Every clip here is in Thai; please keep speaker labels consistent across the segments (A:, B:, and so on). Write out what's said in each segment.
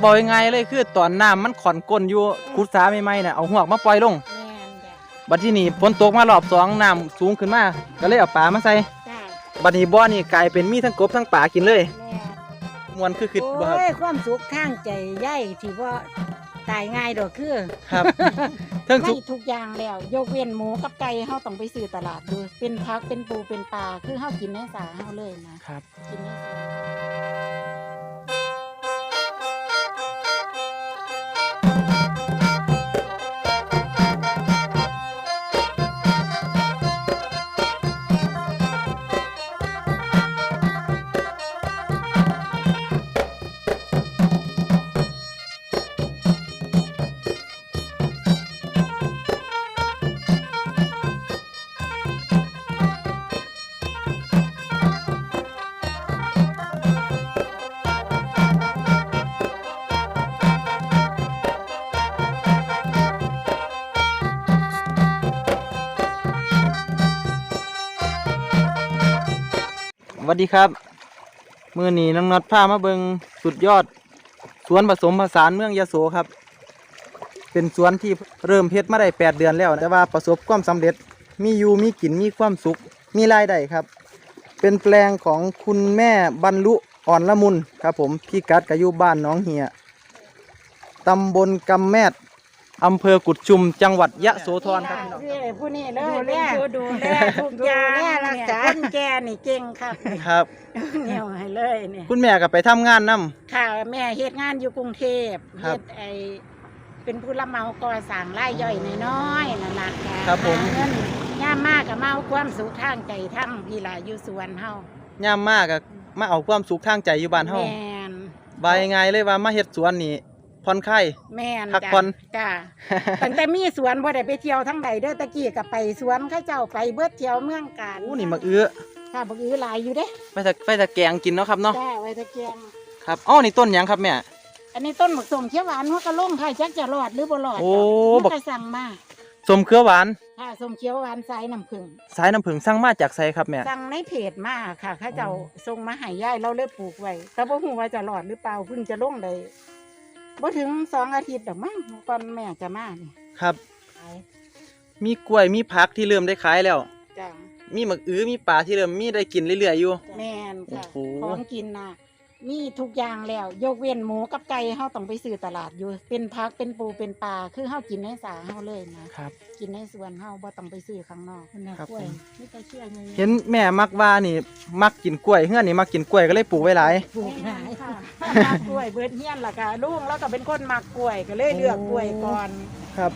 A: บอกยังไงเลยคือตอนน้ำมันขอนก้นอยู่ขุดสาใหม่ๆน่ะเอาหวกมาปล่อยลง
B: แม่นจ้ะ
A: บัดที่นี่ฝนตกมารอบสองน้ำสูงขึ้นมาก็เลยเอาปลามาใส่
B: จ้า
A: บัดนี้บ่อนี่กลายเป็นมีทั้งกบทั้งปลากินเลย
B: แม่น
A: มวนคือคิดบ่ครับ
B: โอ้ยความสุขทางใจใหญ่ที่ว่าตายง่ายดอกคือ
A: ครับเทั้ง
B: ไม่
A: สุก
B: ทุกอย่างแล้ว ยกเว้นหมูกับไก่เฮาต้องไปซื้อตลาดดูเป็นพักเป็นปูเป็นปลาคือเฮากินในสาเฮาเลยนะครับ กินในสา
A: วัสดีครับ มื้อนีน้องน็อตพามาเบิงสุดยอด สวนผสมผสานเมืองยะโสครับ เป็นสวนที่เริ่มเฮ็ดมาได้แปดเดือนแล้ว แต่ว่าประสบความสำเร็จ มีอยู่มีกินมีความสุข มีรายได้ครับ เป็นแปลงของคุณแม่บรรลุอ่อนละมุนครับผมพี่กัดกอยู่บ้านน้องเหียตำบลกำแมด อำเภอกุดชุมจังหวัดยะโสธรครับพี่น้อง
B: นี่ผู้นี้เลย
C: ดูแล
B: ดูแลทุกอย่าง
C: ดูแลรักษา
B: คนแก่นี่เก่งครับ
A: ครับ
B: เนี่ยวให้เลยเนี่ย
A: คุณแม่ก็ไปทำงานนํ
B: ค่ะ แม่เฮ็ดงานอยู่กรุงเทพ
A: ครับ
B: เฮ็ดไอเป็นผู้รับเหมาก่อสร้างรายย่อยน้อยๆนั่นล่ะะ
A: ครับผม
B: หาเงินย่ามมากกับเมาความสุขทางใจทั้งพี่ล่ะอยู่สวนเฮา
A: ย่ามมากก็มาเอาความสุขทางใจอยู่บ้านเฮา
B: แม่น
A: บายง่ายเลยว่ามาเฮ็ดสวนนี่ ผ่อนคลาย
B: แม่น
A: พัก
B: จ้ะ
A: ผ่อน
B: จ้าตั้งแต่มีสวนบ่ได้ไปเที่ยวทั้งใดเด้อตะกี้ก็ไปสวนเขาเจ้าไปเบิดเที่ยวเมืองกาญ
A: อู้นี่มักอื้อ
B: ค่ะบักอื้อหลายอยู่เด้
A: ไปตะไปตะแกงกินเนาะครับเนาะ
B: จ้าไว้ตะเกียง
A: ครับอ้อนี่ต้นหยังครับแม่
B: อันนี้ต้นหมึกส้มเขียวหวานหัวกะล่งค่ะจักจะรอดหรือบ่รอด
A: โอ้
B: บั
A: บั
B: ก
A: ก
B: ก็สั่งมา
A: สมเครือหวาน
B: ค่ะส้มเขียวหวานสายน้ำผึ้ง
A: สายน้ำผึ้งสั่งมาจากไสครับแม่
B: สั่งในเพจมาค่ะเขาเจ้าส่งมาให้ยายเราเลยปลูกไว้แต่บ่ฮู้ว่าจะรอดหรือเปล่าเพิ่งจะลงได้ บ่ถึงสองอาทิตย์ดอกมั้งก่อนแม่จะมานี่
A: ครับ
B: ขาย
A: มีกล้วยมีผักที่เริ่มได้ขายแล้ว
B: จ้า
A: มีมักอื้อมีปลาที่เริ่มมีได้กินเรื่อยๆอยู่
B: แม่นค่ะ
A: โอ้โห
B: ของกินน่ะ มีทุกอย่างแล้ว ยกเว้นหมูกับไก่เฮาต้องไปซื้อตลาดอยู่ เป็นพักเป็นปูเป็นปลาคือเฮากินในสาเฮาเลยนะครับ กินในสวนเฮาบ่ต้องไปซื้อข้างนอกคุณน่ะ
A: ครับ
B: กล้วย
A: ผม
B: มีแต่เชื่อไง
A: เห็นแม่มักว่านี่มักกินกล้วยเฮือนนี่มักกินกล้วยก็เลยปลูกไว้หลาย
B: ปลูกหลายค่ะมักกล้วยเบิดเฮียนล่ะค่ะลุงแล้วก็เป็นคนมักกล้วยก็เลยเลือกกล้วยก่อน
A: ครับ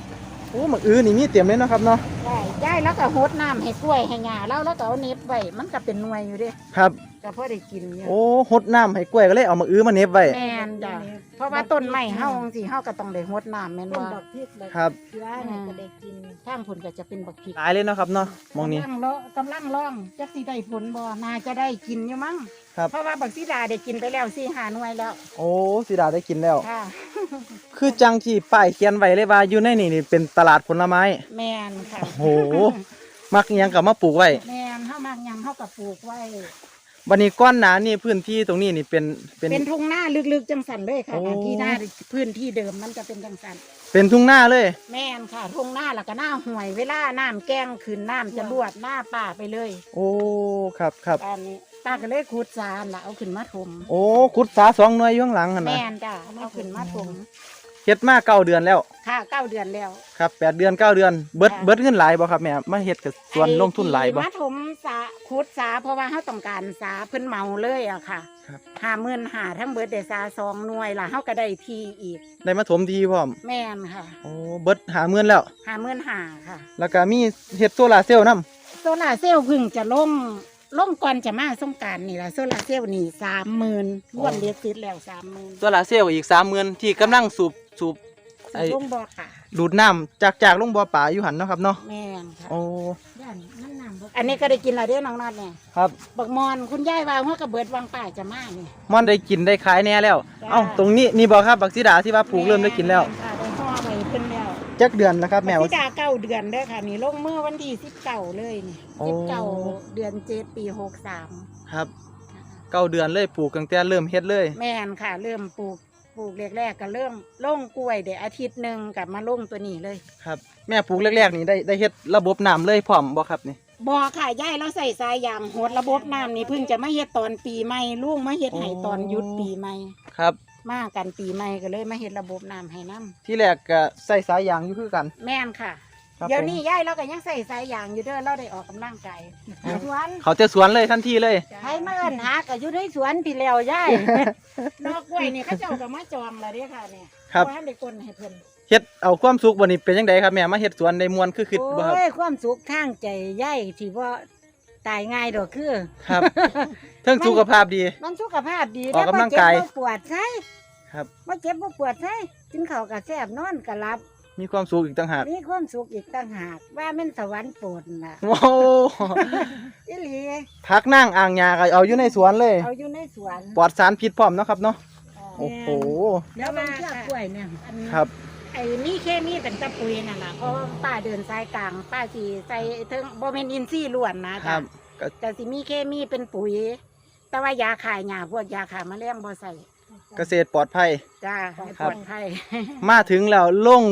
A: โอ้มักอื้อนี่มีเต็มเลยเนาะครับเนาะ
B: ได้ได้แล้วก็หดน้ำให้กล้วยให้หญ้าแล้วแล้วก็เอาเน็บไว้มันก็เป็นหน่วยอยู่เด้
A: ครับ
B: ก็พอได้กินอยู่
A: โอ้หดน้ำให้กล้วยก็เลยเอามักอื้อมาเน็บไว้
B: แม่นจ้ะเพราะว่าต้นไม้เฮาจังซี่เฮาก็ต้องได้หดน้ำแม่น
C: ต้น
B: ว่า
C: ดอกพริกเลย
A: ครับ
C: เชื้อเนี่ยก็ได้กิน
B: ทางผลก็จะเป็นบักพริก
A: หลายเลยเนาะครับเนาะมองนี้
B: กำลังเลาะกำลังล่องจักสิได้ผลบ่น่าจะได้กินอยู่มั้ง
A: ครับ
B: เพราะว่าบักสีดาได้กินไปแล้วสี่หาหน่วยแล้ว
A: โอ้สีดาได้กินแล้ว
B: ค่ะ
A: คือจังที่ป้ายเขียนไว้เลยว่าอยู่ในนี่นี่เป็นตลาดผลไม้
B: แม่นค่ะ
A: โอ้โห มักอิหยังกับมาปลูกไว้
B: แม่นเฮามากหยังเฮาก็ปลูกไว้
A: วันนี้ก้อนหนานี่พื้นที่ตรงนี้นี่เป็นเป็น
B: เป็นทุ่งหน้าลึกๆจังสันเลยค่ะ
A: โอ้
B: ที่หน้าพื้นที่เดิมมันจะเป็นจังสัน
A: เป็นทุ่งหน้าเลย
B: แม่นค่ะทุ่งหน้าแล้วก็หน้าห่วยเวลาน้ำแกงขึ้นน้ำจะรวดหน้าป่าไปเลย
A: โอ้ครับครับ
B: อันนี้ตาก็เลยขุดสารละเอาขึ้นมาถม
A: โอ้ขุดสาสองหน่วยอยู่ข้างหลังหั่นนะ
B: แม่นจ้ะเอาขึ้นมาถม
A: เฮ็ดมาเก้าเดือนแล้ว
B: ค่ะเก้าเดือนแล้ว
A: ครับแปดเดือนเก้าเดือนเบิด
B: ค่ะ
A: เบิดเงินหลายบ่ครับแม่มาเฮ็ดกับส่วนลงทุนหลายบ่
B: ไอ้ที่มาถมสาขุดสาเพราะว่าเขาต้องการสาเพิ่นเมาเลยอะค่ะ
A: ครับ
B: ห้าหมื่นหาทั้งเบิดได้สาสองหน่วยล่ะเขาก็ได้ทีอีก
A: ได้มาถมทีพร้อม
B: แม่นค่ะ
A: โอ้เบิดหาเงินแล้ว
B: ห้าหมื่นหาค่ะ
A: แล้วก็มีเฮ็ดโซลาร์เซลล์นํ
B: โซลาร์เซลล์เพึ่งจะลงลงก่อนจะมาสงกรารนี่ละโซลาร์เซลล์นี่สามหมื่นรวมเด็ดติดแล้วสามหมื่น
A: โซลาร์เซลล์อีก30,000ที่กำลังสูบ สูบไอ้
B: ลงบ่อค่ะ
A: ดูดน้ำจากจากลงบ่อป่าอยู่หันเนาะครับเนาะ
B: แม่นค่ะ
A: โอ้
C: ย่านนั่นน้ำบ่
B: อันนี้ก็ได้กินอะไรเด้อน้องนัดเนี่ย
A: ครับ
B: บักมอนคุณยายว่าหัวกระเบิดวังป่าจะมานี่
A: ม่อนได้กินได้ขายแน่แล้ว
B: จ้า
A: เอ้าตรงนี้นี่บ่ครับบักสีดาที่ว่าปลูกเริ่มได้กินแล้ว
B: ม่ค่ะได้ห่อไว้เพิ่นแล้ว
A: จักเดือนแล้วครับแม่
B: บั
A: ว่าก
B: สิดาเก้าเดือนเด้อค่ะนี่ลงเมื่อวันที่สิบเก้าเลยนี่
A: โอ้
B: สิบเก้าเดือนเจ็ดปีหกสาม
A: ครับเก้าเดือนเลยปลูกตั้งแต่เริ่มเฮ็ดเลย
B: แม่นค่ะ เริ่มปลูก ปลูกแรกๆก็เริ่มลงกล้วยเดี๋ยวอาทิตย์หนึ่งกับมาลงตัวนี้เลย
A: ครับแม่ปลูกแรกๆนี่ได้ได้เฮ็ดระบบน้ำเลยพร้อมบ่ครับนี่
B: บอค่ะย่ายเราใส่สายยางโหดระบบน้ำนี่เพิ่งจะมาเฮ็ดตอนปีใหม่ลุงมาเฮ็ดให้ตอนหยุดปีใหม่
A: ครับ
B: มากันปีใหม่ก็เลยมาเฮ็ดระบบน้ำให้น้
A: ที่แรกก็ใส่สายยางอยู่คือกันำ
B: แม่นค่ะ
A: ครับ
B: เดี๋ยว
A: ผม
B: นี้ย่ายเราก็ยังใส่สายยางอยู่เด้อเราได้ออกกำลังกายสวน
A: เขาจะสวนเลยทันทีเลย
C: ใครมาเอิ้นหาก็อยู่ในสวนพี่แล้วยาย
B: นอกกล้วยนี่เขาเจ้าก็มาจองแล้วเด้อค่ะเนี่ย
A: ครับ
B: ว่าได้คนให้เพิ่น
A: เฮ็ดเอาความสุขบ่นี่เป็นจังไดครับแม่มาเฮ็ดสวนได้มวนคือคิดบ่ครับ
C: โอ้ยความสุขทางใจยายที่ว่าตายง่ายดอกคือ
A: ครับเทิงสุขภาพดี
C: มันสุขภาพดี
A: ออกกำลังกาย
C: บ่เจ็บบ่ปวดใช่
A: ครับ
C: บ่เจ็บบ่ปวดใช่กินข้าวก็แซ่บนอนก็หลับ
A: มีความสุขอีกต่างหาก
C: มีความสุขอีกต่างหาก ว่าแม่นสวรรค์โปรดน่ะ
A: โอ้
C: อีหลี
A: พักนั่งอ่างยาก็เอาอยู่ในสวนเลย
C: เอาอยู่ในสวน
A: ปลอดสารพิษพร้อมเนาะครับเนาะ
C: แม่น
A: โอ้โห
C: แล้วมันเชือกกล้วยเนี่ย
B: อัน
A: ครับ
B: ไอ้นี่เคมีเป็นตะปุยนั่นล่ะเพราะว่าป้าเดินสายกลางป้าสิใส่เทิงบ่แม่นอินทรีย์ล้วนนะ
A: ค
B: จ๊ะ
A: รับก็
B: แต่สิมีเคมีเป็นปุ๋ย แต่ว่ายาขายหญ้าพวกยาขายแมลงบ่ใส่
A: เกษตรปลอดภัย
B: จ้าให้
A: ครั
B: ป
A: บ
B: ลอดภัย
A: มาถึงแล้วลง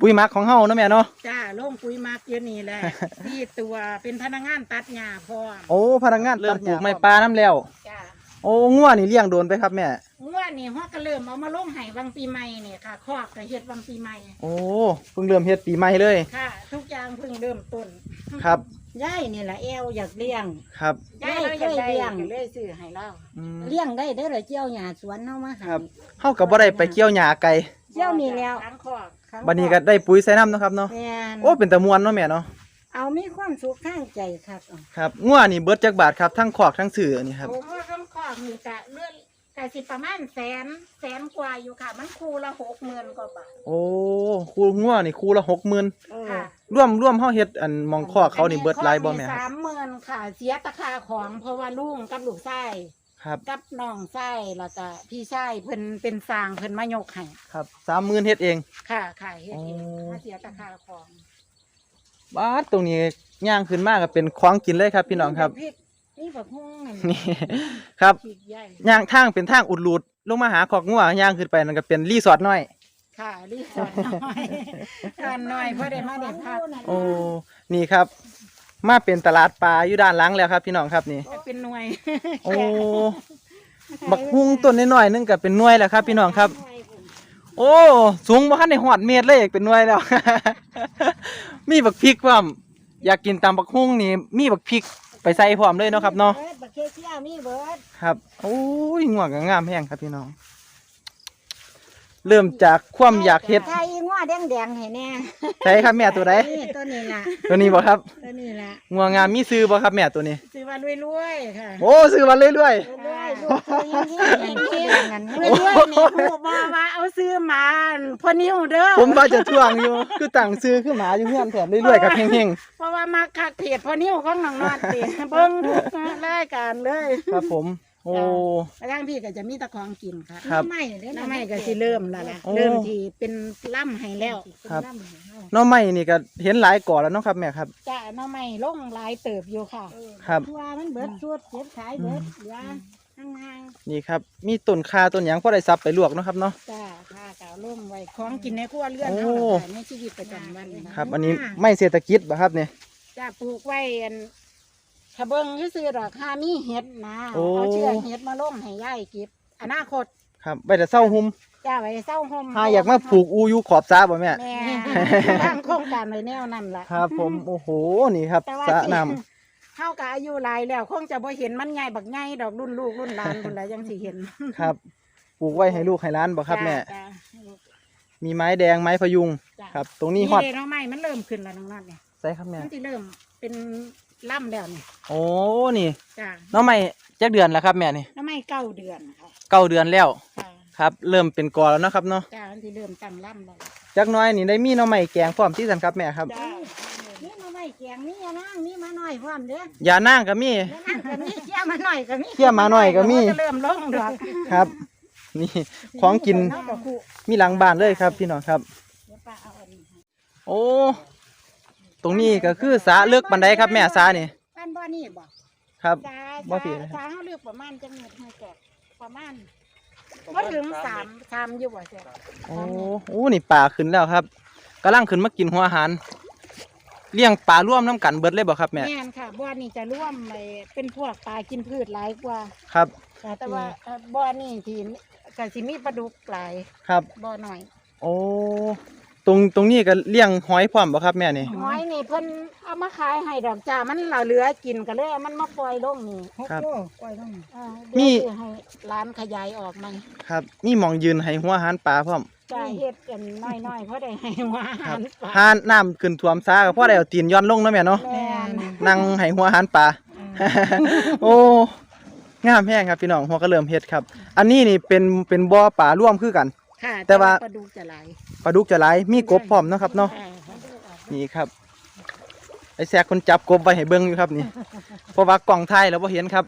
A: ปุ๋ยหมักของเฮาเนาะแม่เนาะ
B: จ้าลงปุ๋ยหมักเดี๋ยวนี้แหละที่ตัวเป็นพนักงานตัดหญ้าพร้อม
A: โอ้พนักงานเริ่มปลูกไม้ปลาน้ำแล้ว
B: จ้า
A: โอ้งัวนี่เลี้ยงโดนไปครับแม่
B: เมื่อนี่ฮอกก็เริ่มเอามาลงให้วังปีใหม่เนี่ยค่ะคอกก็เฮ็ดวังปีใหม่
A: โอ้เพิ่งเริ่มเฮ็ดปีใหม่เลย
B: ค่ะ ทุกอย่างเพิ่งเริ่มต้น
A: ครับ
C: ยายนี่ล่ะแอวอยากเลี้ยง
A: ครับ
B: ยายเราอยากได้
C: เคยเลี้ยง
B: ก็เลยซื้อให้เรา
A: อืม
C: เลี้ยงได้ได้อเหรอเจียวหญ้าสวนเฮามาให้
A: ครับเฮาก็บ่ได้ไปเกี่ยวหญ้าไก่
C: เจียวนี่แล้ว
B: ทั้งคอก
A: บัดนี้ก็ได้ปุ๋ยใส่น้ำเนาะครับเนาะ
C: แม่น
A: โอ้เป็นตะมวนเนาะแม่เนาะ
C: เอามีความสุขทางใจครับเอา
A: ครับงัวนี่เบิดจักบาทครับทั้งขอกทั้งสื่อนี่ครับ
B: โอ้โหทั้งคอกนี่กะเลื่อนกะสิประมาณแสนแสนกว่าอยู่ค่ะ มันคูละหกหมื่นกว่าบาท
A: โอ้คูงัวนี่คูละ60,000
C: เออ
B: ค่ะ
A: ร่วมร่วมเฮาเฮ็ดอันหมองคอกเขานี่เบิดหลายบ่แม่ค
B: สา
A: รับ
B: มหมื่นค่ะ เสียตะคาของเพราะว่าลุงกับลูกไส้
A: ครับ
B: กับน้องไส้แล้วก็พี่ชายเพิ่นเป็นสร้างเพิ่นมายกให้
A: ครับ30,000เฮ็ดเอง
B: ค่ะค่ะเฮ็ดเอง
A: อ๋อ
B: มาเสียตะคาของ
A: บาดตรงนี้ย่างขึ้นมาก็เป็นของกินเลยครับพี่น้องครับ
C: พริกนี่บักฮุ้งนั่น
A: นี่ ครับ
B: พริกใหญ่
A: ย่างทางเป็นทางอุดรูดลงมาหาขอกงัวย่างขึ้นไปนั่นก็เป็นรีสอร์ทน้อย
B: ค่ะรีสอร์ทน้อยทานน้อยเพราะได้มาได้พัก
A: โอ้นี่ครับ มาเป็นตลาดปลาอยู่ด้านหลังแล้วครับ พี่น้องครับนี่
B: เป็นหน่วย
A: โอ้บักฮุ้งต้นน้อยๆนึงก็เป็นหน่วยแล้วครับ พี่น้องครับ โอ้ สูงบ่คันได้หอดเมตรเลยเป็นหน่วยแล้ว มีบักพริกพร้อมอยากกินตามบักฮุ้งนี่มีบักพริกไปใส่พร้อมเลยเนาะครับเนาะ
C: บิดบักเคเซียมีเบิด
A: ครับ โอ้ยงวกก็งามแห้งครับพี่น้อง เริ่มจากความอยากเฮ็ด
C: ไทยงัวแดงๆให้แน่
A: ใช่ครับแม่ตัวใด
C: นี่ตัวนี้ล่ะ
A: ตัวนี้บ่ครับ
C: ตัวนี้ล่ะ
A: งวงามมีซื้อบ่ครับแม่ตัวนี้
B: ซื้อมารวยๆค่ะ
A: โอ้ซื้อมาเรื่อย
C: เรื่อยๆลูกตัวยังที่ใหญ่ที่อย่างนั้น
B: รวยๆนี่ผู้บ่ว่าเอาซื้อมาพอนิ้วเด้อ
A: ๆผมว่าจะท่วงอยู่ คือตั้งซื้อขึ้นมาอยู่เพื่อนแถมเรื่อยๆกับเฮง
B: เพราะว่ามาคักเพจพอนิ้วของน้องนอดติเบิ่งทุกรายการเลย
A: ๆครับผม โอ้
B: แล้วทางพี่ก็จะมีแตะของกินค่ะ
A: ครับ
C: น้ำไม้เด้อ
B: น้ำไม่ก็สิเริ่มแล้วล่ะ
A: โอ้
B: เริ่มที่เป็นล่ำให้แล้ว
A: ครับ
C: น้ำให้เฮา
A: หน้องไม้นี่ก็เห็นหลายก่อแล้วเนาะครับแม่ครับ
B: จ้ะน้ำไม่ลงหลายเติบอยู่ค่ะ
A: ครับ
C: ทั่วมันเบิดสุดเก็บขายเบิดเหลือห่าง
A: นี่ครับ มีต้นคาต้นหยังพอได้ซับไปลวกเนาะครับเนาะ
B: จ้าค่ะกาวล่มไว้ของกินในครัวเรือน
A: โอ้
B: เท่านั้นค่ะในชีวิตประจำวันนะครับ
A: อันนี้ไม่เศรษฐกิจบ่ครับเนี่ย
B: จ้าปลูกไว้อัน ถ้าเบิ่งซื่อๆดอกค่ะมีเห็ดนะ
A: โอ้
B: เอาเชือกเห็ดมาลงให้ยายเก็บอนาคต
A: ครับไปแต่เศร้าหุม
B: จ้าไว้เศร้าห่ม
A: หาอยากมาปลูกอูอยู่ขอบสาบ่แม่
B: แม่ตั้งโครงการไว้แนวนั้นล่ะ
A: ครับ ผมโอ้โหนี่ครับ
B: แต่ว่า
A: สระ
B: สิ
A: น้
B: เฮาก็อายุหลายแล้วคงจะบ่เห็นมันใหญ่บักใหญ่ดอกรุ่นลูกรุ่นหลานพุ่นละยังสิเห็นำ
A: ครับปลูกไว้ให้ลูกให้หล้านบ่ครับแม่
B: จ้า
A: มีไม้แดงไม้พยุง
B: จ้า
A: ครับ ตรงนี้ฮอด
B: เด้เนาะไม้มันเริ่มขึ้นแล้วน้องนัดเนี่ย
A: ใช่ครับแม่
B: มันสิเริ่มเป็น ล่ำแล้วนี่
A: โอ้นี่
B: จ้า
A: น้องใหม่จักเดือนแล้วครับแม่นี่
B: น้ำไม่เก้าเดือนค่ะ
A: เก้าเดือนแล้ว
B: ค่ะ
A: ครับ เริ่มเป็นกอแล้วเนาะครับเนาะ
B: จ้ามันสิเริ่มตั้งล่ำแล้ว
A: จักหน้อยนี่ได้มีน้องใหม่แกงพร้อมที่สันครับแม่ครับ
B: จ้า
C: ๆนี่มาไม้แกงนี่อะนางนี่มาหน่อยพร้อมเด้อ
A: ยานั่งก็มี
C: แล้วนั่งก็มีเชี่ยมาหน่อยก็มี
A: เขี่ยมาหน่อยก็มี
B: จะเริ่มลงดอก
A: ครับ นี่ของกิน
B: เาะดอกคู่
A: มีหลังบ้านเลยครับพี่น้องครับ
B: เดี๋ยวป้าเอาอันนี้ให้
A: โอ้ ตรงนี้ก็คือสาเลือกบันไดครับแม่สานี่
B: บ้านบ่อนี่บ่
A: ครับ
B: จ้า
A: บ่
B: จ้า
A: ผิดนะครับ
B: จ้าเฮาเลือกประมาณจังหวัดให้แก่ประมาณว่าถึงสามสามอยู่บ่เสีย
A: โอ้โอ้นี่ปลาขึ้นแล้วครับกำลังขึ้นมากินหัวอาหาร เลี้ยงปลาร่วมน้ำกันเบิดเลยบ่ครับแม่
B: แม่นค่ะบ่อนี่จะร่วมไปเป็นพวกปลากินพืชหลายกว่า
A: ครับ
B: แต่ว่าเอ่อบ่อนี่ที่ก็สิมีปลาดุกหลาย
A: ครับ
B: บ่อหน่อย
A: โอ้ ตรงตรงนี้ก็เลี้ยงหอยพร้อมบ่ครับแม่นี่
B: หอยนี่เพิ่นเอามาขายให้ดอกจ้ามันเหลือกินก็เลยเอามันมาปล่อยลงนี่
A: ครับ
C: ปล่อยลง
B: เอ่อ
A: มี
B: เดี๋ยวสิให้ร้านขยายออกมา
A: ครับ มีหมองยืนให้หัวอาหารปลาพร้อม
B: จ้าเฮ็ดกันน้อยๆเพราะได้ให้หัวอา
A: ค
B: หา
A: รับ
B: รปลา
A: ห้าน้ำขึ้นท่วมซาก็พอได้เอาตีนย้อนลงเนาะแม่เนาะ
B: แม่น
A: นั่งให้หัวอาหารปลา โอ้ งามแห้งครับพี่น้องหัวก็เริ่มเฮ็ดครับ อันนี้นี่เป็นเป็นบ่อปลาร่วมคือกัน
B: ค่ะ
A: แต่ว่า
B: ปลาดุกจะหลาย
A: ปลาดุกจะหลายมีกบพร้อมเนาะครับเนาะ
B: ค่ะ
A: นี่ครับไอ้แซกคนจับกบไว้ให้เบิ่งอยู่ครับนี่เพราะว่ากล่องไทยแล้วบ่เห็นครับ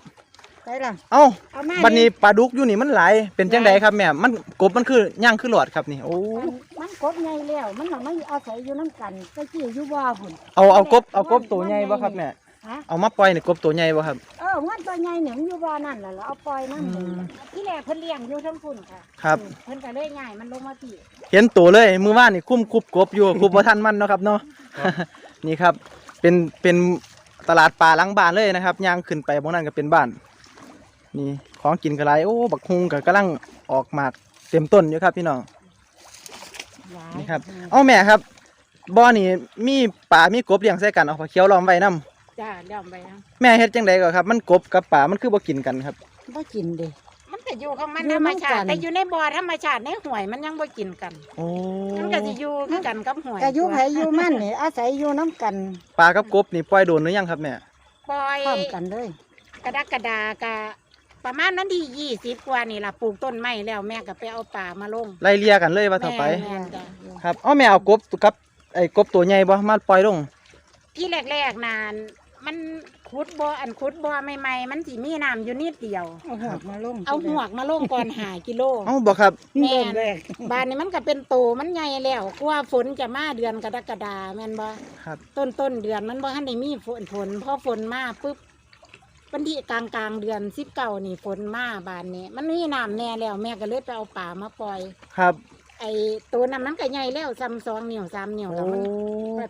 B: ไปล่ะ
A: เอ้า
B: เอามา
A: บัดนี้ปลาดุกอยู่นี่มันหลายเป็นจังไดครับแม่มันกบมันคือย่างคือหลอดครับนี่โอ้
B: มันมันกบใหญ่แล้วมันต้องมาอาศัยอยู่น้ำกันก็จี้อยู่ว่าพุ่น
A: เอาเอากบเอากบตัวใหญ่บ่ครับแม่
B: ฮะ
A: เอามาปล่อยนี่กบตัวใหญ่บ่ครับ
B: เออมันตัวใหญ่เนี่ยมันอยู่บ่อนั่นแหละแล้วเอาปล่อยนั่น
A: อืม
B: ที่แรกเพิ่นเลี้ยงอยู่ทั้งพุ่นค่ะ
A: ครับ
B: เพิ่นก็เลยง่ายมันลงมาที่
A: เห็นตัวเลยมือว่านนี่คุ้มคุบกบอยู่ คุบบ่ทันมันเนาะครับเนาะ นี่ครับ เป็นเป็นตลาดปลาหลังบ้านเลยนะครับย่างขึ้นไปบางนั้นก็เป็นบ้าน นี่ของกินก็หลายโอ้บักฮุงก็กำลังออกหมากเต็มต้นอยู่ครับพี่น้อง
B: หลาย
A: นี่ครับ เอาแม่ครับบ่อนี่มีปลามีกบเลี้ยงใส่กันเอาผักเขียวล้อมไว้นํ
B: จ้าเดี๋ยวไปนะ
A: แม่เฮ็ดจังไดก็ครับ มันกบกับปลามันคือบ่กินกันครับ
C: บ่กินเด้
B: มันก็อยู่ของมัน
C: อยู่
B: ธรรมชาติ
C: นำกัน
B: แต่อยู่ในบ่อธรรมชาติในห่วยมันยังบ่กินกัน
A: โอ้
B: มันก็สิอยู่คือกันกับห่วย
C: ก็อยู่ไผอยู่มันนี่อาศัยอยู่น้ำกัน
A: ปลากับกบนี่ปล่อยโดนหรือยังครับแม่
B: ปล่อย
C: พร้อมกันเลย
B: กระดักกระดากะประมาณนั้นที่ยี่สิบกว่านี่ล่ะปลูกต้นไม้แล้วแม่ก็ไปเอาป่ามาลง
A: ไล่เลี่ยกันเลยว่าต่อไป
B: แม่นจ้ะ
A: ครับเอาแม่เอากบกับไอ้กบตัวใหญ่บ่มาปล่อยลง
B: ที่แรกๆนาน มันขุดบ่ออันขุดบ่อใหม่ๆมันสิมีน้ำอยู่นิดเดียว
C: เอาหวกมาลง
B: เอาหวกมาลงก่อนหากิโล
A: เอ้าบ่ครับ
B: แม่
C: เริ่ม
B: น
C: แรก
B: บ้านนี้มันก็เป็นโตมันใหญ่แล้วกว่าฝนจะมาเดือนกรกฎาแม่นบ่
A: ครับ
B: ต้นต้นเดือนมันบ่ทันได้มีฝนฝนพอฝนมาปุ๊บวันที่กลางกลางๆเดือนสิบเก้านี่ฝนมาบ้านนี้ มันมีน้ำแน่แล้วแม่ก็เลยไปเอาป่ามาปล่อย
A: ครับ
B: ไอ้ตัวนั้นมันก็ใหญ่แล้วซ้ำสองนิ้วสามนิ้ว
A: โอ้
B: แล้วมัน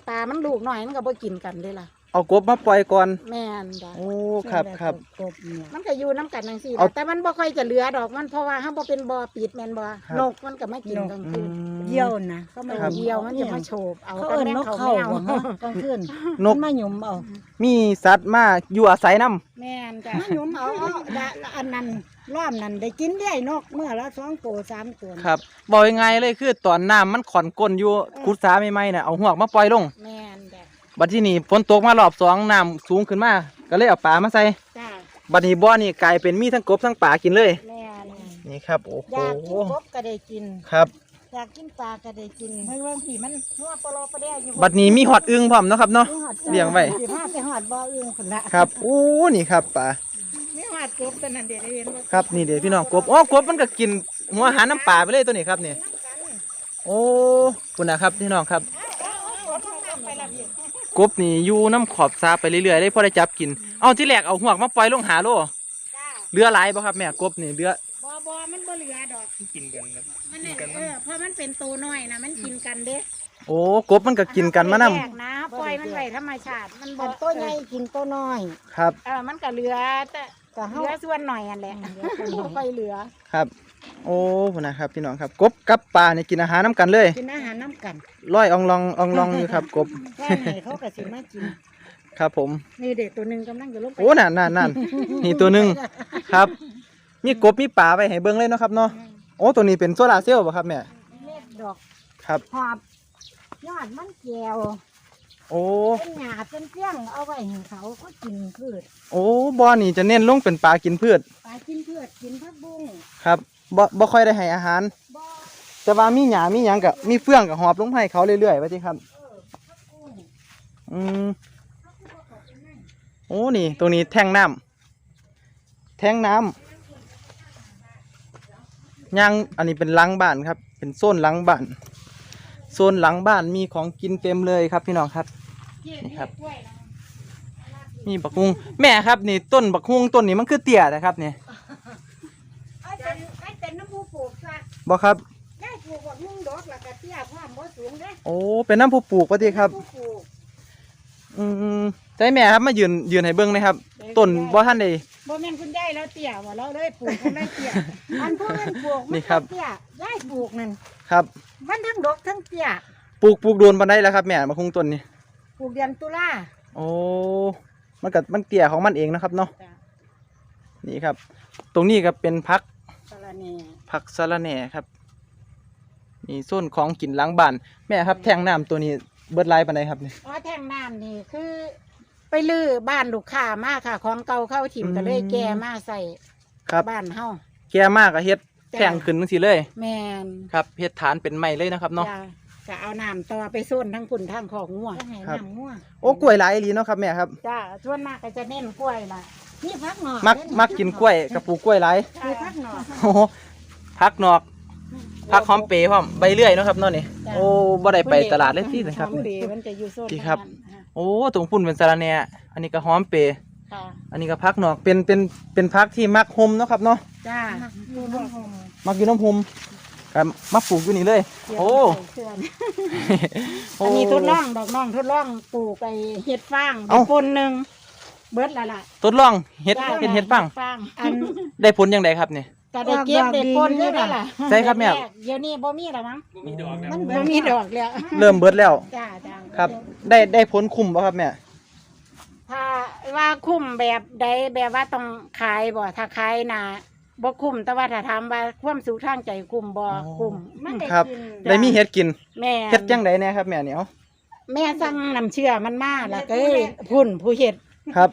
B: ปลามันลูกหน่อยมันก็บ่กินกันเลยล่ะ
A: เอากบมาปล่อยก่อน
B: แม่นจ้ะ
A: โอ้ครับครับ
C: กบเนี่ย
B: มันก็อยู่น้ำกันจังซี่
A: เอา
B: ล่ะแต่มันบ่ค่อยจะเหลือดอกมันเพราะว่าเฮาบ่เป็นบ่อปิดแม่นบ่
A: ครับ
B: นกมันก็มากินกลาง
A: อื
B: คืน
A: ม
C: เยี่ยวนะเขา
B: เอ
C: มา
B: อเหี่ยวมันจะมาโฉบเอา
C: เขาเอิ้นนกเข้า
B: แม่
C: บ่ฮะกลางคืน
A: นก
C: มันมาหยุมเอา
A: มีสัตว์มาอยู่อาศัยนํ
B: แม่นจ้ะ
C: มาหยุมเอาเอาละอันนั้นรอบนั้นได้กินได้นกเมื่อละสองตัวสามตัว
A: ครับบอกยังไงเลยคือตอนน้ำมันขอนก้นอยู่ขุดสาใหม่ๆน่ะเอาหวกมาปล่อยลง
B: แม่นจ้ะ
A: บัดที่นี่ฝนตกมารอบสองน้ำสูงขึ้นมาก็เลยเอาปลามาใส่
B: จ้ะ
A: บัดนี้บ่อนี่กลายเป็นมีทั้งกบทั้งปลากินเลย
B: แม่น
A: นี่ครับโอ้โห
C: อยากกินกบก็ได้กิน
A: ครับ
C: อยากกินปลาก็ได้กิน
B: เฮ้ยว่าผีมันหัวปลอปลาแดงอยู่
A: บัดนี้มีหอดอึงพร้อมเนาะครับเนาะ
C: มีหอด
A: เลี้ยงไว้
C: สิพาไปหอดบ่ออื่นคนละ
A: ครับโอ้นี่ครับปลา
B: มีหวาดกบตัวนั้นเด็ดเห็นบ่
A: ครับนี่เดี๋ยวพี่น้องกบอ๋อกบมันก็กินหัวอาหารน้ำปลาไปเลยตัวนี้ครับนี่โอ้คุณนะครับพี่น้องครับ
B: ไปละพี่
A: กบนี่อยู่น้ำขอบซาไปเรื่อยๆได้พอได้จับกิน เอาที่แรกเอาหวกมาปล่อยลงหาโล
B: จ้า
A: เรือหลายบ่ครับแม่กบนี่เรือ
B: บ่บ่มันบ่เหลือดอก
D: กินกันครับ
B: มันเนี่ยเออเพราะมันเป็นตัวน้อยนะมันกินกันเด้
A: โอ้กบมันก็กินกันมานํ
B: แยกนะปล่อยมันไว้ธรรมชาติ มันบ่
C: มันตัวใหญ่กินตัวน้อย
A: ครับ
B: เออมันก็เหลือแต่
C: ก็
B: เห
C: เฮา
B: ลือส่วนหน่อยอันแหละบ่ค่อยเหลือ
A: ครับ โอ้พุ่นนะครับพี่น้องครับ กบกับปลาเนี่ยกินอาหารน้ำกันเลย
C: กินอาหารน้ำกัน
A: ร้อยอองลองอองลองอยู่ครับกบ
C: แค่ไหนเขาก็สิมากิน
A: ครับผม
B: นี่เด็กตัวหนึงกำลังจะลงไป
A: โอ้นั่นนั่นนั่นนี่ตัวหนึ่งครับ มีกบมีปลาไปให้เบิ้งเลยเนาะครับเนาะโอ้ตัวนี้เป็นโซลาร์เซลล์ป่ะครับแม่
C: เม็ดดอก
A: ครับ
C: หอบยอดมันแก้ว
A: โอ้
C: เป็นหญ้าเป็นเปี้ยงเอาไว้ให้เขาก็กินพืช
A: โอ้บ่อนี่จะเน้นลงเป็นปลากินพืช
C: ปลากินพืชกินผักบุ้ง
A: ครับ บ่บ่ค่อยได้ให้อาหาร
C: บ่
A: แต่ว่ามีหญ้ามีหยังกับมีเฟื่องกับหอบลงให้เขาเรื่อยๆว่าที่ครับอืมโอ้นี่ตรงนี้แท่งน้ำแท่งน้ำยังอันนี้เป็นหลังบ้านครับ เป็นโซนหลังบ้านโซนหลังบ้านมีของกินเต็มเลยครับพี่น้องครับนี่ครับ มีบักฮุงแม่ครับนี่ต้นบักฮุงต้นนี้มันคือเตี้ยนะครับเนี่ย
C: ไอ้เป็นไอ้เป็นน้ำผู้ปลู
A: บ่ครับ
C: ยายปลูกบักนุ่งดอกแล้วก็เตี้ยความบ่สูงเด้
A: โอ้เป็นน้ำผู้ปลูกปะติครับ
C: ผู้ปลูก
A: อืมใจแม่ครับมายืนยืนให้เบิ่งหนะครับต้นบ่ท่านได้
B: บ่แม่นคุณยายแล้วเตี้ยว่าเราเลยปลูกคนได้เตี้ย
C: อันพวกนั้นปลูก
A: นี่ครับ
C: มัเตี้ยยายปลูกนั่น
A: ครับ
C: มันทั้งดอกทั้งเตี้ย
A: ปลูกปลูกโดนปานใดแล้วครับแม่มาคงต้นนี่
C: ปลูกเดือนตุลา
A: โอ้มันก็มันเตี่ยของมันเองนะครับเนาะ
B: จ้ะ
A: นี่ครับ ตรงนี้ก็เป็นพัก
B: สาระแหน่
A: ผักสะระแหน่ครับนี่ส้นของกินหล้างบ้านแม่ครับแทงน้ำตัวนี้เบิดไลายปานใดครับนี่
B: อ๋อแท่งน้ำนี่คือ ไปลื้อบ้านลูกค้ามาค่ะ ของเก่าเข้าถิ่มก็เลย
A: อืม
B: แก่มาใส่
A: ครับ
B: บ้านเฮา
A: แก่มากก็เฮ็ด
B: จ้ะ
A: แทงขึ้นจังซี่เลย
B: แม่น
A: ครับเฮ็ดฐานเป็นไม้เลยนะครับเนาะ
B: จ้ะจะเอาน้ำต่อไปส้นทั้งปุ่นทั้งของงัว
C: ก็ให้
A: ครับ
C: น้ำงัว
A: โอ้กล้วยหลายอีหลีเนาะครับแม่ครับ
B: จ้าส่วนมากก็จะเน้นกล้วยล่ะ
C: นี่พักหน่อย
A: มักมักกินกล้วยกับปลูกกล้วยหลาย
C: ปลูกพักหน่อย
A: โอ้โห พักนอกพักหอมเปรย์พร้อมใบเลื่อยเนาะครับเนาะนี่โอ้บ่ได้ไปตลาดเลยที่นะครับ
B: หอมเปรย์มันจะอยู่โซน
A: ที่ครับ
B: นั้นค่ะ
A: โอ้ตรงพุ่นเป็นสะระแหน่อันนี้ก็หอมเปรย์
B: ค่ะ
A: อันนี้ก็พักนอกเป็นเป็นเป็นพักที่มักหมเนาะครับเนาะ
B: จ้า
C: อยู่น้ำหอม
A: มักอยู่น้ำหมครับมาปลูกอยู่นี่เลย โอ้
B: เชื่อน
A: โอ้
B: อันนี้ทดลองดอกน้องทดลองปลูกไปเห็ดฟาง
A: เอ้า
B: ปนหนึ่งเบิดละล่ะ
A: ทดลองเฮ็ด
B: จ้า
A: เป็นเฮ็ดปัง
B: ฟาง
C: อัน
A: ได้ผลยังไงครับนี่
B: ก็ได้เก็บได้ปนอยู่ได้ล่ะ
A: ใช่ครับแม่
B: รกๆเดี๋ยวนี้บ่มีแล้วมั้ง
D: มีดอกนะ
C: มัน
B: บ่มีดอกแล้ว
A: เริ่มเบิดแล้ว
B: จ้าจ้า
A: ครับ ได้ได้ผลคุ้มป่ะครับแม่
B: ถ้าว่าคุ้มแบบใดแบบว่าต้องขายบ่ถ้าขายน่ะบ่คุ้มแต่ว่าถ้าถามว่าความสุขทางใจคุ้มบ่คุ้ม
C: มันได้
A: ครับ
C: กิน
A: ได้มีเฮ็ดกิน
B: แม่
A: เฮ็ดจังไดแน่ครับแม่เนี่ยเอา
B: แม่สั่งน้ำเชื่อมันมาแล้วก็เอ้ยพุ่นผู้เฮ็ด
A: ครับ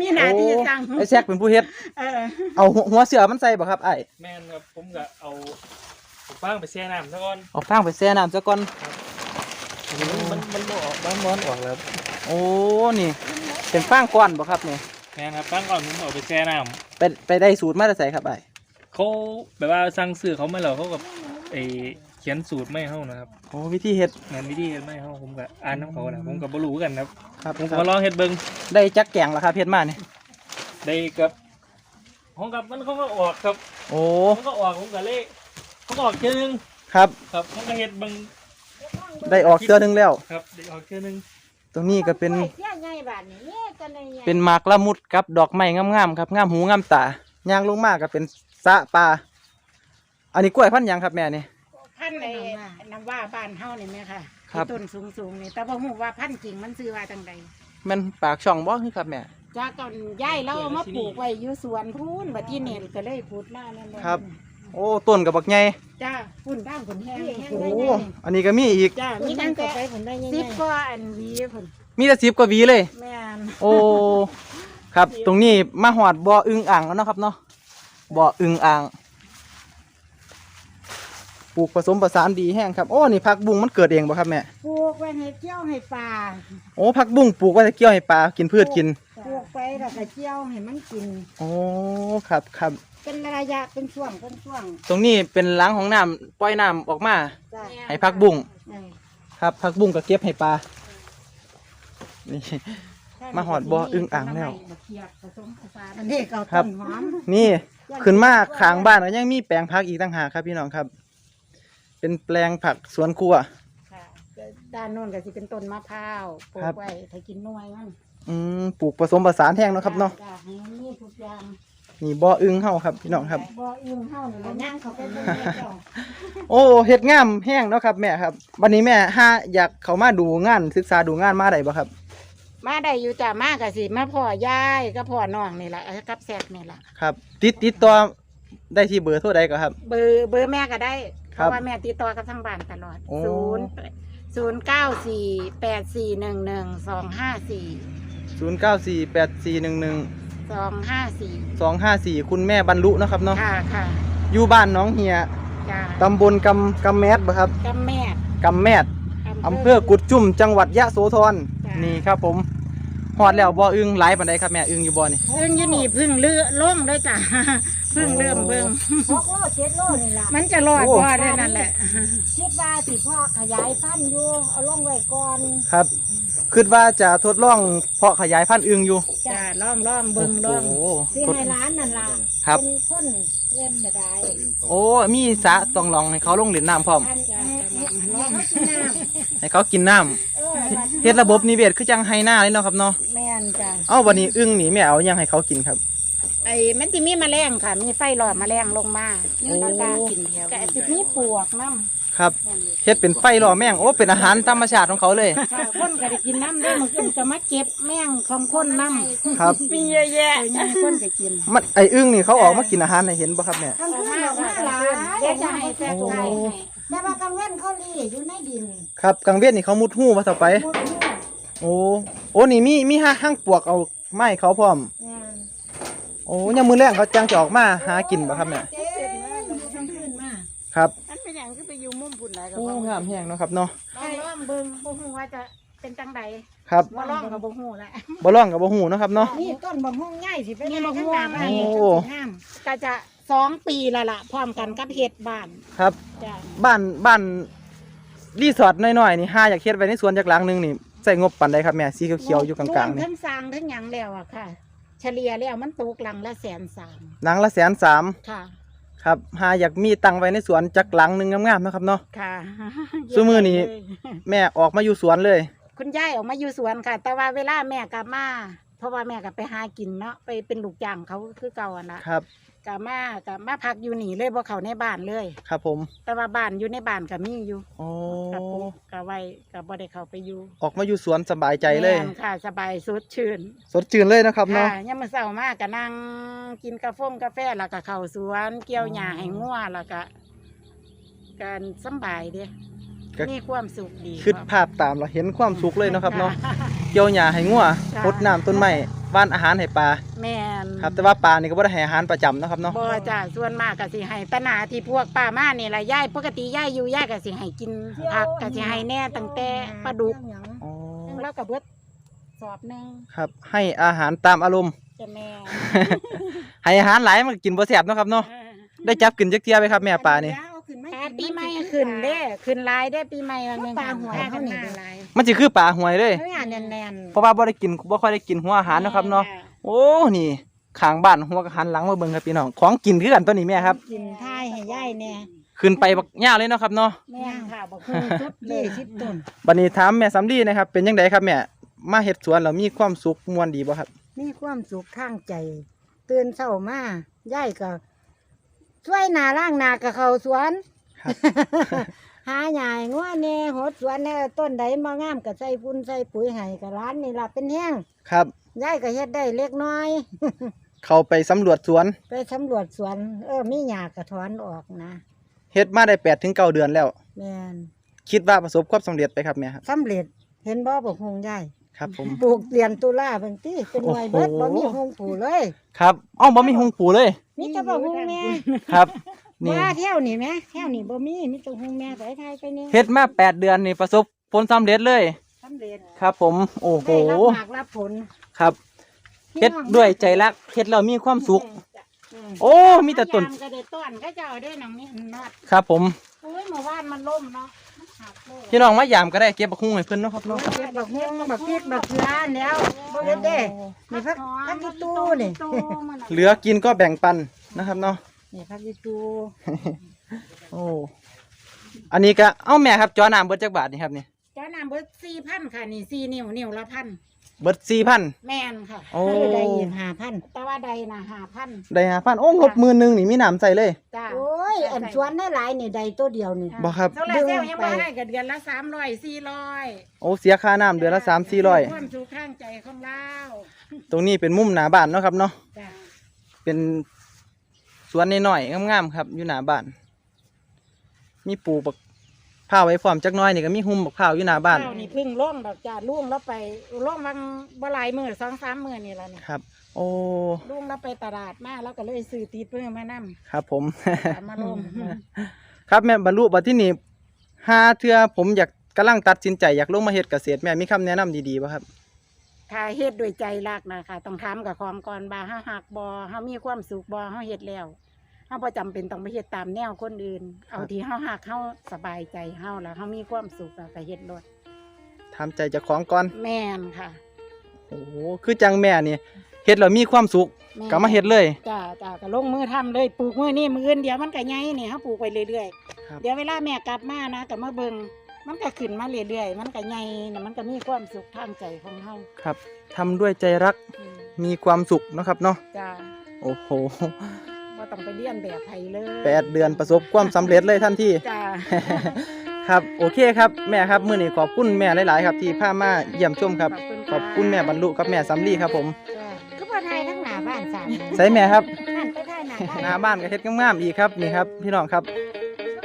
B: มีหน้าที่สั่ง
A: โอ้ไอ้แซกเป็นผู้เฮ็ด
B: เออ
A: เอาหัวหัวเสือมันใส่บ่ครับไอ้
D: แม่นครับผมก็เอาฟางไปแช่น้ำซะก่อน
A: เอาฟางไปแช่น้ำซะก่อน
D: มันมันบ่ออกมันม้อนออกแล้ว
A: โอ้นี่ เป็นฟางก้อนบ่ครับนี่
D: แม่นครับฟางก่อนผมเอาไปแช่น้
A: ไปไปได้สูตรมาแต่ได้ใส่ครับไอ้ำ
D: เขาแบบว่าสั่งซื้อเขามาแล้วเขากับไอเขียนสูตรไม่ให้เขานะครับ
A: โอ้วิธีเฮ็ด
D: งานวิธีเฮ็ดไม่ให้เขาผมก็อ่านน้ำเขานะผมก็บ่รู้กันครับ
A: ครับ
D: ผม
A: ค
D: ก็
A: รับ
D: มาลองเฮ็ดเบิ่ง
A: ได้จักแกงแล้วครับเฮ็ดมานี่
D: ได้กับของกับมันเขาก็ออกครับ
A: โอ้
D: มันก็ออกผมก็เลยเขาก็ออกเทื่อนึง
A: ครับ
D: ครับผมก็เฮ็ดเบิ่ง
A: ได้ออกเทื่อหนึงแล้ว
D: ครับได้ออกเทื่อนึง
A: ตรงนี้ก็เป็น
C: เตี้ยใหญ่บาดนี้เนี่ยกันเลยใหญ่
A: เป็นหมากละมุดกับดอกไม้งามๆครับงามหูงามตาย่างลงมาก็เป็น สระปลาอันนี้กล้วยพันธุ์หยังครับแม่นี่
B: พันธุ์ไอ้น้ำว่าบ้านเฮานี่แม่ค่ะ
A: ครับ
B: ที่ต้นสูงๆนี่แต่บ่ฮู้ว่าพันธุ์จริงมันชื่อว่าจังใด
A: แมันปากช่องบ่คือครับแม่
B: จากก่อนย้ายเราเอามาปลูกไว้อยู่สวนพูนบัดที่นี่ก็เลยพูดมานั่นเลย
A: ครับ โอ้ต้นกับบักใหญ่
B: จ้าพุ่นด้างพุ่นแห้ง
A: โอ้อันนี้ก็มีอีก
B: จ้า
C: มี
B: มี
C: ตั้
B: ตั้
C: ง
B: ง
C: แต่
B: แต่
C: ไปผมได้ยัง
B: สิ
C: ไง
B: บกว่าอันวีพุ่น
A: มีแต่สิบกว่าหวีเลย
B: แม่น
A: โอ้ครับตรงนี้มาหอดบ่ออึงอ่างแล้วเนาะครับเนาะ บ่ออึงอ่าง ปลูกผสมผสานดีแห้งครับ โอ้ นี่ผักบุ้งมันเกิดเองบ่ครับแม่
C: ปลูกไว้ให้เจียวให้ปลา
A: โอ้ผักบุ้งปลูกไว้จะเกี่ยวให้ปลากินพืชกิน
C: ปลูกไปแล้วก็เจียวให้มันกิน
A: โอ้ครับครับ
C: เป็นระยะเป็นช่วงเป็นช่วง
A: ตรงนี้เป็นล้างของน้ำปล่อยน้ำออกมา
C: จ้ะ
A: ให้ผักบุ้ง
C: เออ
A: ครับผักบุ้งก็เก็บให้ปลา นี่ มาหอดบ่ออึ่งอ่างแล้ว
B: เขียบผสมผสาน
C: อันนี้ก็
A: ครั
C: ต้
A: บ
C: นหอม
A: นี่ ขึ้นมาขางบ้านก็ยังมีแปลงผักอีกต่างหากครับพี่น้องครับ เป็นแปลงผักสวนครัว
B: ค่ะด้านโน้นก็สิเป็นต้นมะพร้าวปลู
A: ครับ
B: กไว้ถ้ากินหน่วยมัน
A: อืมปลูกผสมผสานแห้งเนาะครับเนาะ
B: จ้ให้มันมีทุกอย่าง
A: นี่บ่ออึงเฮาครับพี่น้องครับ
C: บ่อึงเฮานี่แหละย่างเขาไปเบิ่งเจ้า
A: โอ้เฮ็ดงามแห้งเนาะครับแม่ครับ วันนี้แม่ห้าอยากเข้ามาดูงานศึกษาดูงานมาได้บ่ครับ
B: มาได้อยู่จ้ามาก็สิ มาพ่อยายก็พ่อน้องนี่แหละกับแซกนี่แหละ
A: ครับ ติดติดต่อได้ที่เบอร์โทรใดก็ครับ
B: เบอร์เบอร์แม่ก็ได้ เพ
A: ครับ
B: ราะว่าแม่ติดต่อกับทางบ้านตลอด
A: โอ้
B: ศูนย์ศูนย์เก้าสี่แปดสี่หนึ่งหนึ่งสองห้าสี่
A: 0948411254
B: สองห้าสี่
A: คุณแม่บรรลุเนาะครับเนาะ
B: ค่ะค่ะ
A: อยู่บ้านหน้องเฮีย
B: จ้า
A: ตำบลกำกำแมดบ่ครับ
B: กับแม่
A: กำแมดอำเภอกุดจุ่มจังหวัดยะโสธร
B: จ้ะ
A: นี่ครับผม ฮอดแล้วบ่ออึงหลายปานใดครับแม่อึงอยู่บ่อนี่
B: เพิ่งอยี่นี่เพึ่งเลือล่งได้จ้ะเพึ่งเริ่มเบิ่ง
C: หกโลเจ็ดโลนี่ล่ะ
B: มันจะรอดพอได้นั่นแหละ
C: คิดว่าสิพ่อขยายพันธุ์อยู่เอาลงไว้ก่อน
A: ครับคิดว่าจะทดลองเพาะขยายพันธุ์อึงอยู่
B: จ้าล่องล่องเบิ่งล่อง
A: โอ้โห
C: สิ
A: ทด
C: ให้ร้านนั่นล่ะ
A: ครับ
C: เป็นคน เล่นก็ได้
A: โอ้มีสระต้องลองให้เขาลงเล่นน้ำพร้อม
C: อันอันเฮ็ดให้เขากินน้ำ
A: ให้เขากินน้ำ
C: เออ
A: เฮ็ดระบบนิเวศคือจังไฮหน้าเลยเนาะครับเนาะ
B: แม่นจ้ะ
A: เอ้าวันนี้อึ้งนี่แม่เอายังให้เขากินครับ
B: ไอ้มันสิมีแมลงค่ะ มีไฟหลอดแมลงลงมา
A: โอ้
B: แล้วก็กินแถวก็สิมีปลวกน้
A: ครับเฮ็ดเป็นไฟล่อแมงโอ้เป็นอาหารธรรมชาติของเขาเลยำ
B: ค่ะคนก็ได้กินน้ำด้วยมันขึ้นก็มาเก็บแมงของคนน้ำ
A: ครับ
B: มีเยอะแยะยังคนก็กิน
A: มันไออึ้งนี่เขาออกมากินอาหารให้เห็นบ่ครับเนี่ย
C: กลางคืนออกมาหลาย
B: เดี๋ยวจะให้แซ่บ
A: โอ้
B: ไก่ให้
C: แต่ว่ากลางเว้นเขาลีอยู่ในดิน
A: ครับกลางเวียนนี่เขามุดหู้มาต่อไป
C: มุดหัว
A: โอ้โอ้นี่มีมีห้าห้างปวกเอาไม้เขาพร้อม
C: งาน
A: โอ้ยามมือแรงเขาจังจะออกมาหากินบ่ครับเนี่ย
C: เจ็บมากอยู่กลางคืนมา
A: ครับ
B: อันเป็นอย่างคือไปอยู่มุมพุ่นไหนก็
A: โอ้
B: บ่
A: งามแห้งเนาะครับเนาะ
B: ลองลองเบิ่งบ่ฮู้ว่าจะเป็นจังใด
A: ครับ
B: บ่ลองก็บ่ฮู้ละ
A: บ่ร้องกับบ่หูเนาะครับเนาะ
C: นี่ต้นบะม่วงใหญ่สิไป
B: นี่
C: ได้
B: บะม่
C: ข้าง
B: ว
C: หน้างบ้าน
A: โอ้
C: นี่งาม
B: ก็จะสองปีและล่ะพร้อมกันกับเฮ็ดบ้าน
A: ครับ
B: จ้ะ
A: บ้านบ้านรีสอร์ทน้อยๆนี่ห้าอยากเฮ็ดไว้ในสวนจากหลังหนึงนี่ใส่งบปานใดครับแม่สีเขียวๆอยู่กลางๆ
B: รวม
A: นี่
B: ทั้งสร้างทั้งหยังแล้วอะค่ะ เฉลี่ยแล้วมันตกหลังละแสนสาม
A: หลังละแสนสาม
B: ค่ะ
A: ครับหาอยากมีตังไว้ในสวนจากหลังหนึงงามๆนะครับเนาะ
B: ค่ะ
A: ซุมื้อนี้ แม่ออกมาอยู่สวนเลย
B: คุณยายออกมาอยู่สวนค่ะ แต่ว่าเวลาแม่กลับมา เพราะว่าแม่กลับไปหากินเนาะไปเป็นลูกจ้างเขาคือเก่าอะนะครับ กลับมากลับมาพักอยู่นี่เลยบ่เขาในบ้านเลย
A: ครับผม
B: แต่ว่าบ้านอยู่ในบ้านก็มีอยู่
A: โอ้
B: กับปุ๊ก็ไว้ก็บ่ได้เข้าไปอยู่
A: ออกมาอยู่สวนสบายใจเลย
B: แม่นค่ะ สบายสดชื่น
A: สดชื่นเลยนะครับเนาะ
B: ค่ะยามมื้อเช้ามากก็นั่งกินกาแฟกาแฟแล้วก็เข้าสวน เกี่ยวหญ้าให้งัวแล้วก็การสำบายเด้
A: ก็
B: มีความสุขดี
A: คิด
B: รับ
A: ภาพตามเราเห็นความสุขเลยเนาะครับเนาะ เกี่ยวหญ้าให้งัว
B: จ้ะ
A: รดน้ำต้นไม้บ้านอาหารให้ปลา
B: แม่น
A: ครับแต่ว่าปลานี่ก็บ่ได้ให้อาหารประจำเนาะครับเนาะ
B: บ่จ้ะส่วนมากก็สิให้ตะหนาที่พวกป้ามานี่ล่ะยายปกติยายอยู่ยายก็สิให้กินผักก็สิให้แน่ตั้งแต่ปลาดุก
A: อ๋อ
B: แล้วก็เบิดสอบหนึง
A: ครับให้อาหารตามอารมณ์
B: จะแม่
A: ให้อาหารหลายมันก็กินบ่แซ่บเนาะครับเนาะ
B: เออ
A: ได้จับกินจักเที่ยไหมครับแม่ปลานี่
B: ปลาปีใหม่ขึ้นเด้ขึ้นหลายได้ปีใหม่วันหนึง
C: ปลาหัว
B: ค่ะ
C: เท่านี้
B: หลาย
A: มันสิคือปลาหวยเลย
C: เนื้อแน่น
A: เพราะว่าบ่ได้กินบ่ค่อยได้กินหัวอาหารเนาะครับเนาะ โอ้ นี่ข้างบ้านหัวกระหันหลังมาเบิ่งครับพี่น้อง ของกินคือกันตัวนี้แม่ครับ
C: ๆกินท้ายให้ย่ายแน่
A: ขึ้นไปบักย่าวเลยเนาะครับเนาะ
B: แม่นค่ะบอกคือสุดเล
C: ยี่
B: ย
C: สิบต้น
A: บัดนี้ถามแม่สำลีนะครับ เป็นยังไงครับแม่ มาเฮ็ดสวนแล้วมีความสุขม่วนดีบ่ครับ
C: มีความสุขข้างใจ ตื่นเช้ามาย่ายก็ ช่วยหนาล่างหนากับเขาสวน
A: ครับ
C: หาใหญ่งัวแน่หดสวนแน่ต้นใดมางามก็ใส่ฝุ่นใส่ปุ๋ยให้กับร้านนี่ล่ะเป็นแห้ง
A: ครับ
C: ย่ายก็เฮ็ดได้เล็กน้อย
A: เข้าไปสำรวจสวน
C: ไปสำรวจสวน เออมีหญ้ากระถอนออกนะ
A: เฮ็ดมาได้8ถึง9เดือนแล้ว
C: แม่น
A: คิดว่าประสบความสำเร็จไปครับแม่ครับ
C: สำเร็จเห็นบ่บอกหงย่าย
A: ครับผม
C: ปลูกเดือนตุลาเบิ่งติเป็นหน่วยเบิด
A: โอ้
C: บ่
A: โห
C: มีหงปลูกเลย
A: ครับอ้อบ่มีหงปูเลย
C: มีแต่บ่หงแม่
A: ครับ นี่
C: ว่าแถวนี่แม่แถวนี่บ่มีมีแต่หงแม่ไปทายไปนี่
A: เฮ็ดมา8เดือนนี่ประสบผลสำเร็จเลย
C: สำเร็จ
A: ครับ ผม โอ้โห
C: ได้รับหมากรับผล
A: ครับเฮ็ดด้วยใจรักเฮ็ดแล้วมีความสุข
C: อืม
A: โอ้ มีแต่ต้น
B: ยามก็ได้ต้นก็เจ้าได้หนังนี้นอด
A: ครับผม
B: โอ้ยเมื่อวานมันล่มเนาะมันหักเลย
A: พี่น้องมายามก็ได้เก็บบักฮุ้งให้เพิ่นเนาะครับเนาะ
C: เก็บบักฮวงบักพริกบักเขือแล้วบ่เฮ็ดเด้นี่พักพักอีตู้นี่
A: เหลือกินก็แบ่งปันนะครับเนาะ
C: นี่พักอีตู้
A: โอ้อันนี้ก็เอ้าแม่ครับจอน้ำเบิดจักบาทนี่ครับนี่
B: จ้าน้ำเบิดสี่พันค่ะนี่สี่นิ้วนิ้วละพัน
A: เบิดสี่พัน
B: แม่นค่ะ
A: โอ้
C: ก็ได้อีก5,000
B: แต่ว่าใดนะห้าพัน
A: ได้ห้าพันโอ้งบหมื่นหนึ่งนี่มีน้ำใส่เลย
B: จ้า
C: โอ้ยอันสวนได้หลายนี่ได้ตัวเดียวนี่
A: บ่ครับ
B: โซลาร์เซลล์ยังบ่ให้กับเดือนละสามร้อยสี่ร้อย
A: โอ้เสียค่าน้ำเดือนละสามสี่ร้อย
B: ความสุขข้างใจของเรา
A: ตรงนี้เป็นมุมหน้าบ้านเนาะครับเนาะ
B: จ้า
A: เป็นสวนน้อยๆงามๆครับ อยู่หน้าบ้าน มีปลูกบักพ ร้าวไว้พร้อมจักหน้อยนี่ก็มีหุ่มบักพร้าวอยู่หน้าบ้าน
B: เจ้นี่เพึ่งล่องดอกจ้าล่วงแล้วไปล่องบางบ่หลายมือสองสามมือนี่ละนี่
A: ครับ โอ้
B: ล่วงแล้วไปตลาดมาแล้วก็เลยซื้อตีเพื่อมานั่ม
A: ครับผม
B: มาลง
A: ครับแม่บรรลุบัดที่นี่ห้าเทื่อผมอยากกำลังตัดสินใจอยากลงมาเฮ็ดเกษตรแม่มีคำแนะนำดีๆป่ะครับ
B: ค่ะเฮ็ดด้วยใจรักนะคะต้องถามกับของก่อนบาเฮาหักบ่เฮามีความสุขบ่เฮาเฮ็ดแล้ว เฮาบ่จำเป็นต้องไปเฮ็ดตามแนวคนอื่น เอาที่เฮาหักเฮาสบายใจเฮาแล้วเฮามีความสุขแล้วก็เฮ็ดรถ
A: ทำใจเจะของก่อน
B: แม่นค่ะ
A: โอ้โหคือจังแม่นี่เฮ็ดแล้วมีความสุข
B: แม่
A: ก็มาเฮ็ดเลย
B: จ้าจ้าก็ลงมือทำเลยปลูกมือนี่มืออื่นเดี๋ยวมันก็ใหญ่นี่เฮาปลูกไปเรื่อย
A: ครับ
B: ๆเดี๋ยวเวลาแม่กลับมานะก็มาเบิ่งมันก็ขึ้นมาเรื่อยๆมันก็ใหญ่นะมันก็มีความสุขทางใจของเฮา
A: ครับทำด้วยใจรัก
B: อืม
A: มีความสุขเนาะครับเนาะ
B: จ้า
A: โอ้โห
B: บ่ ต้องไปเรียนแบบไผเลย
A: แปดเดือนประสบความสำเร็จเลยทันที
B: จ้า
A: ครับโอเคครับแม่ครับมื้อนี้ขอบคุณแม่หลาย ๆ ครับที่พามาเยี่ยมชมครับขอบคุณแม่บรรลุกับแม่สำลีครับผม
B: จ้า
C: ก็บ่ไทยทั้งหน้าบ้านสาม
A: ใส่แม่ครับ
C: นั่นไปไทยหน้าบ้าน
A: หน้าบ้านก็เฮ็ดงามๆอีกครับนี่ครับพี่น้องครับ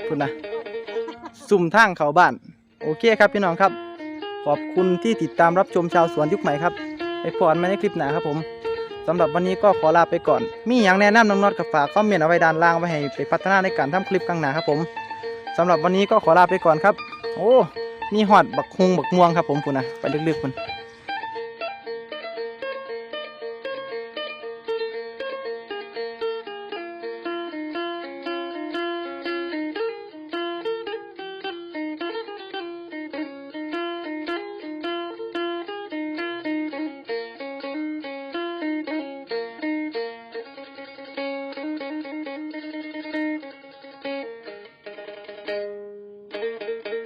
A: คุณนะสุ่มทางเขาบ้าน โอเคครับพี่น้องครับ ขอบคุณที่ติดตามรับชมชาวสวนยุคใหม่ครับไปพรมาในคลิปหน้าครับผม สำหรับวันนี้ก็ขอลาไปก่อน มีอย่างแนะนำน้องน็อตกับฝากคอมเมนต์เอาไว้ด้านล่างไว้ให้ไปพัฒนาในการทำคลิปข้างหน้าครับผมสำหรับวันนี้ก็ขอลาไปก่อนครับ โอ้ มีหอดบักฮุงบักม่วงครับผมคุณนะไปลึกๆคุณ